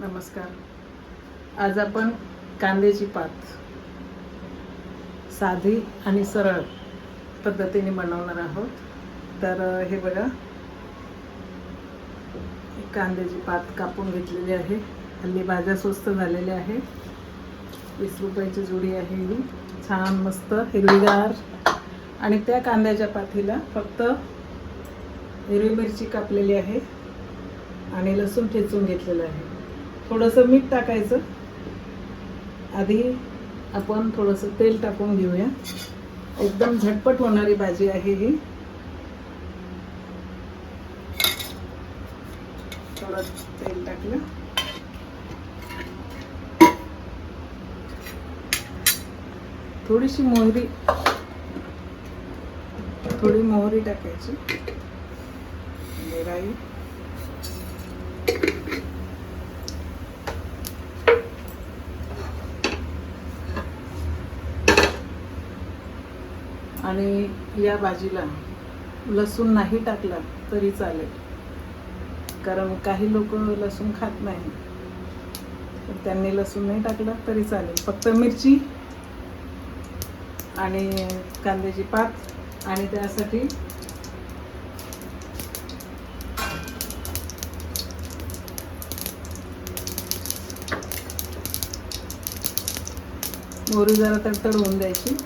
नमस्कार. आज आपण कांद्याची पात साधी आणि सरळ पद्धतीने बनवणार आहोत. तर हे बघा. कांद्याची पात कापून घेतलेली आहे. हल्ली भाज्या स्वस्त झालेल्या आहे वीस रुपयाची जुडी आहे ही. छान मस्त हिरवीगार. आणि त्या कांद्याच्या पातीला फक्त हिरवी मिरची कापलेली आहे आणि लसूण ठेचून घेतलेलं आहे. थोडंसं मीठ टाकायचं. आधी आपण थोडंसं तेल टाकून घेऊया. एकदम झटपट होणारी भाजी आहे ही. थोडं तेल टाकलं. थोडीशी मोहरी थोडी मोहरी टाकायची. राई आणि या भाजीला लसूण नाही टाकला तरी चालेल. कारण काही लोक लसूण खात नाही. तर त्यांनी लसूण नाही टाकलं तरी चालेल. फक्त मिरची आणि कांद्याची पात आणि त्यासाठी मोरी जरा तडतड होऊन द्यायची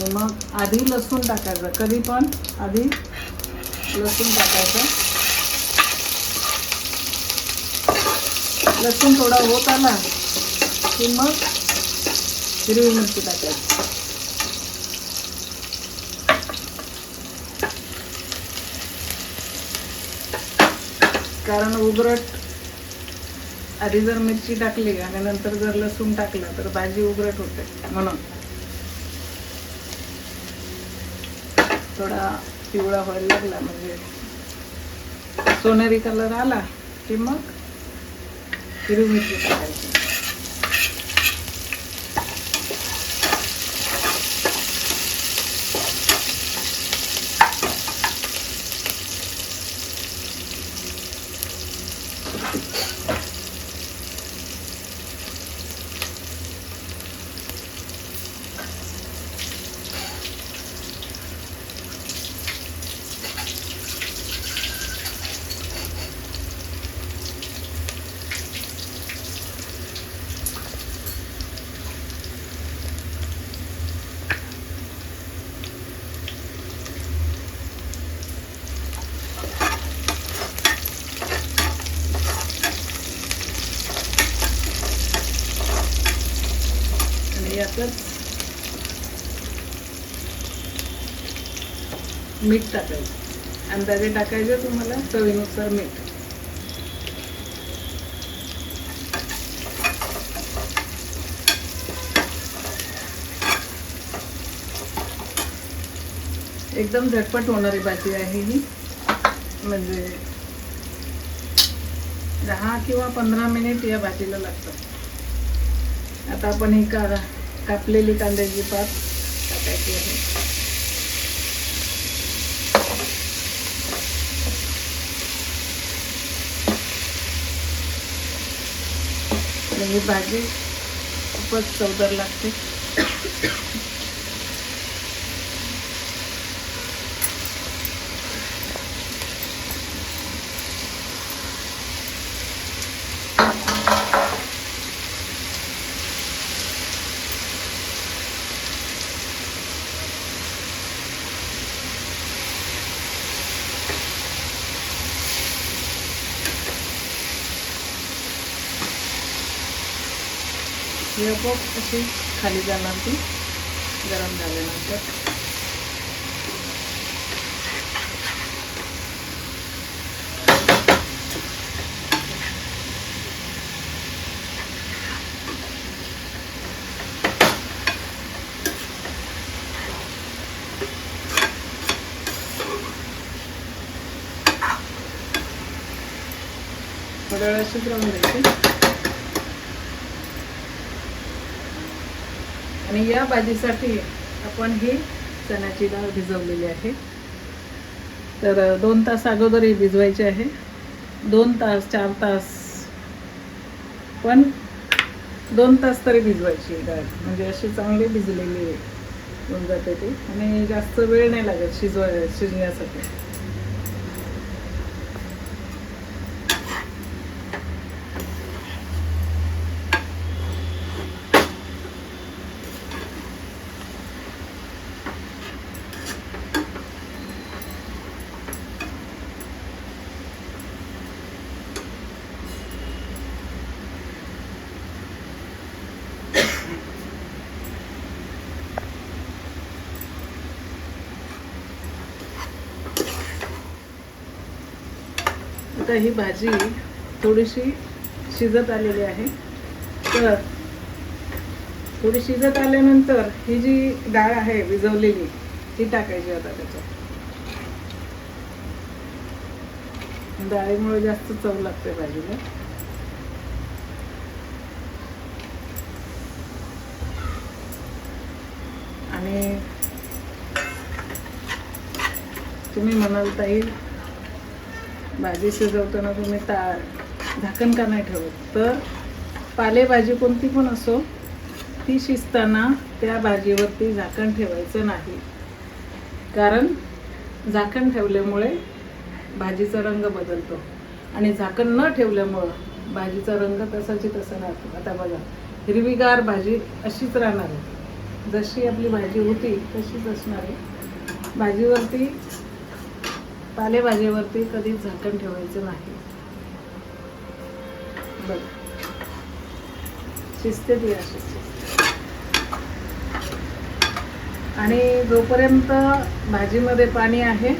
आणि मग आधी लसूण टाकायचं. कधी पण आधी लसूण टाकायचं. लसूण थोडा होत आला की मग हिरवी मिरची टाकायची. कारण उगरट आधी जर मिरची टाकली आणि नंतर जर लसूण टाकलं तर भाजी उगरट होते म्हणून. थोडा पिवळा व्हायला लागला म्हणजे सोनेरी कलर आला की मग हिरवी मिरची टाकायची आणि यातच मीठ टाकायचं. अंदाजे टाकायचं तुम्हाला चवीनुसार मीठ. एकदम झटपट होणारी भाजी आहे ही. म्हणजे दहा किंवा पंधरा मिनिट या भाजीला लागतात. आता आपण ही का कापलेली कांद्याची पात टाकायची आहे. आणि ही भाजी खूपच चवदार लागते. ही आपोआप अशी खाली जाणार ती गरम झाल्यानंतर. थोड्या वेळा अशीच राहून द्यायची आणि या भाजीसाठी आपण ही चण्याची डाळ भिजवलेली आहे. तर दोन तास अगोदर ही भिजवायची आहे. दोन तास चार तास पण दोन तास तरी भिजवायची डाळ. म्हणजे अशी चांगली भिजलेली होऊन जाते ती. आणि जास्त वेळ नाही लागत शिजवाय शिजण्यासाठी. आता ही भाजी थोडीशी शिजत आलेली आहे. तर थोडी शिजत आल्यानंतर ही जी डाळ आहे विजवलेली ती टाकायची आता त्याच्यात. डाळीमुळे जास्त चव लागते भाजीला. आणि तुम्ही म्हणाल ताई भाजी शिजवताना तुम्ही ता झाकण का नाही ठेवत? तर पालेभाजी कोणती पण असो ती शिजताना त्या भाजीवरती झाकण ठेवायचं नाही. कारण झाकण ठेवल्यामुळे भाजीचा रंग बदलतो. आणि झाकण न ठेवल्यामुळं भाजीचा रंग तसाची तसा राहतो. आता बघा हिरवीगार भाजी अशीच राहणार आहे. जशी आपली भाजी होती तशीच असणार आहे. भाजीवरती पालेभाजीवरती कधीच झाकण ठेवायचं नाही. बघ. शिजते ती अशी. आणि जोपर्यंत भाजीमध्ये पाणी आहे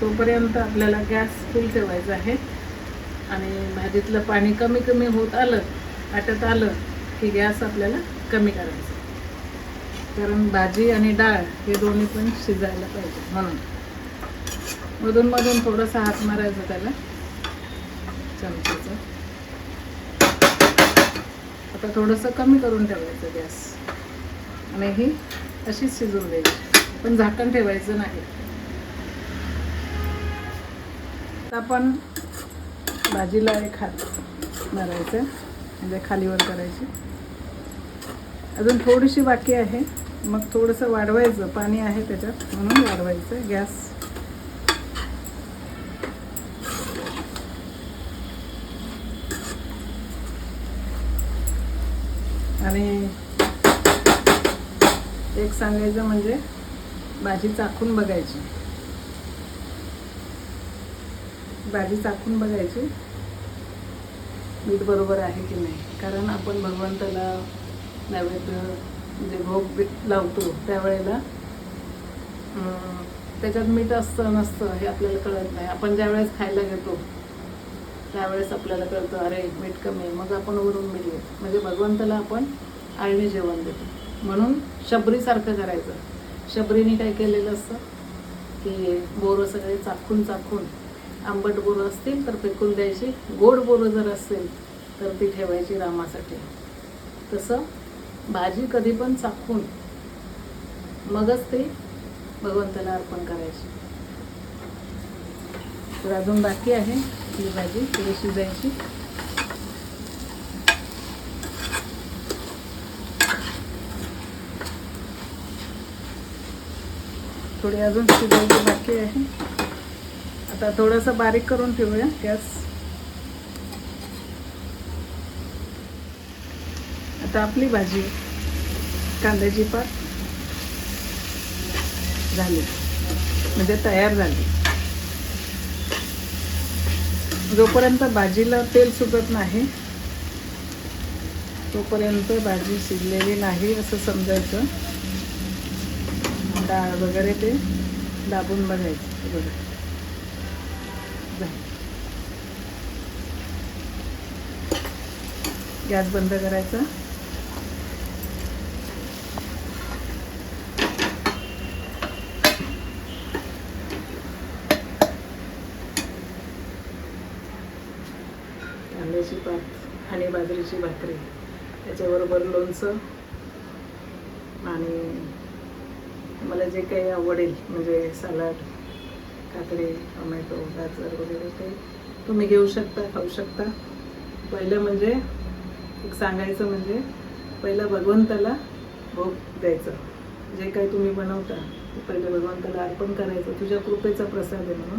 तोपर्यंत आपल्याला गॅस फुल ठेवायचा आहे. आणि भाजीतलं पाणी कमी कमी होत आलं आटत आलं की गॅस आपल्याला कमी करायचा. कारण भाजी आणि डाळ हे दोन्ही पण शिजायला पाहिजे म्हणून. मधून मधून थोडंसं हात मारायचं त्याला. चमच्याचं आता थोडंसं कमी करून ठेवायचं गॅस. आणि ही अशीच शिजून द्यायची. पण झाकण ठेवायचं नाही. आता आपण भाजीला एक हात मारायचं म्हणजे खालीवर करायची. अजून थोडीशी बाकी आहे. मग थोडंसं वाढवायचं. पाणी आहे त्याच्यात. म्हणून वाढवायचं गॅस. आणि एक सांगायचं म्हणजे भाजी चाखून बघायची. भाजी चाखून बघायची. मीठ बरोबर आहे की नाही? कारण आपण भगवंताला नैवेद्य म्हणजे भोग लावतो त्यावेळेला त्याच्यात मीठ असतं नसतं हे आपल्याला कळत नाही. आपण ज्यावेळेस खायला घेतो त्यावेळेस आपल्याला कळतं अरे मीठ कमी आहे. मग आपण वरून मीठ घेतो म्हणजे भगवंताला आपण आळणी जेवण देतो म्हणून शबरीसारखं करायचं. शबरीने काय केलेलं असतं? की बोरं सगळे चाखून चाखून आंबट बोरं असतील तर फेकून द्यायची गोड बोरं जर असतील तर ती ठेवायची रामासाठी. तसं भाजी कधी पण चाखून मगच ती भगवंताला अर्पण करायची. तर अजून बाकी आहे ही भाजी थोडी शिजायची थोडी अजून शिजायची बाकी आहे. आता थोडंसं बारीक करून ठेवूया गॅस. आता आपली भाजी कांद्याची पात झाली. म्हणजे तयार झाली. जोपर्यंत भाजीला तेल सुटत नाही तोपर्यंत भाजी शिजलेली नाही असं समजायचं. डाळ वगैरे ते दाबून बघायचं. हे बघा गॅस बंद करायचा कांद्याची पात आणि भाकरी. त्याच्याबरोबर लोणचं. आणि मला जे काही आवडेल म्हणजे सलाड काकडी टोमॅटो गाजर वगैरे ते तुम्ही घेऊ शकता खाऊ शकता. पहिलं म्हणजे एक सांगायचं म्हणजे पहिलं भगवंताला भोग द्यायचं. जे काही तुम्ही बनवता ते पहिलं भगवंताला अर्पण करायचं. तुझ्या कृपेचा प्रसाद आहे म्हणून.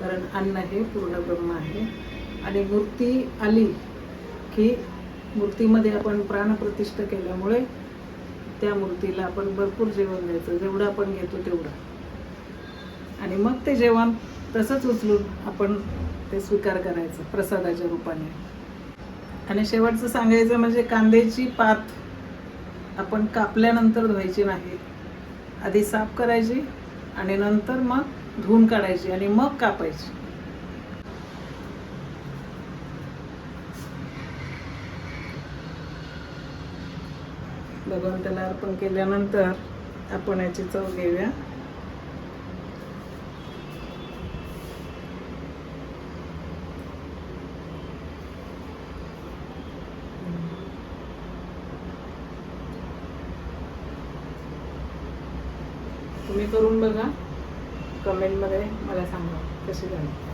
कारण अन्न हे पूर्ण ब्रह्म आहे. आणि मूर्ती आली की मूर्तीमध्ये आपण प्राणप्रतिष्ठा केल्यामुळे त्या मूर्तीला आपण भरपूर जेवण द्यायचं. जेवढं आपण घेतो तेवढं. आणि मग ते जेवण तसंच उचलून आपण ते स्वीकार करायचं प्रसादाच्या रूपाने. आणि शेवटचं सांगायचं म्हणजे कांद्याची पात आपण कापल्यानंतर धुवायची नाही. आधी साफ करायची आणि नंतर मग धुवून काढायची आणि मग कापायची. भगवंताला अर्पण केल्यानंतर आपण याची चव घेऊया. तुम्ही करून बघा. कमेंटमध्ये मला सांगा कशी झाली.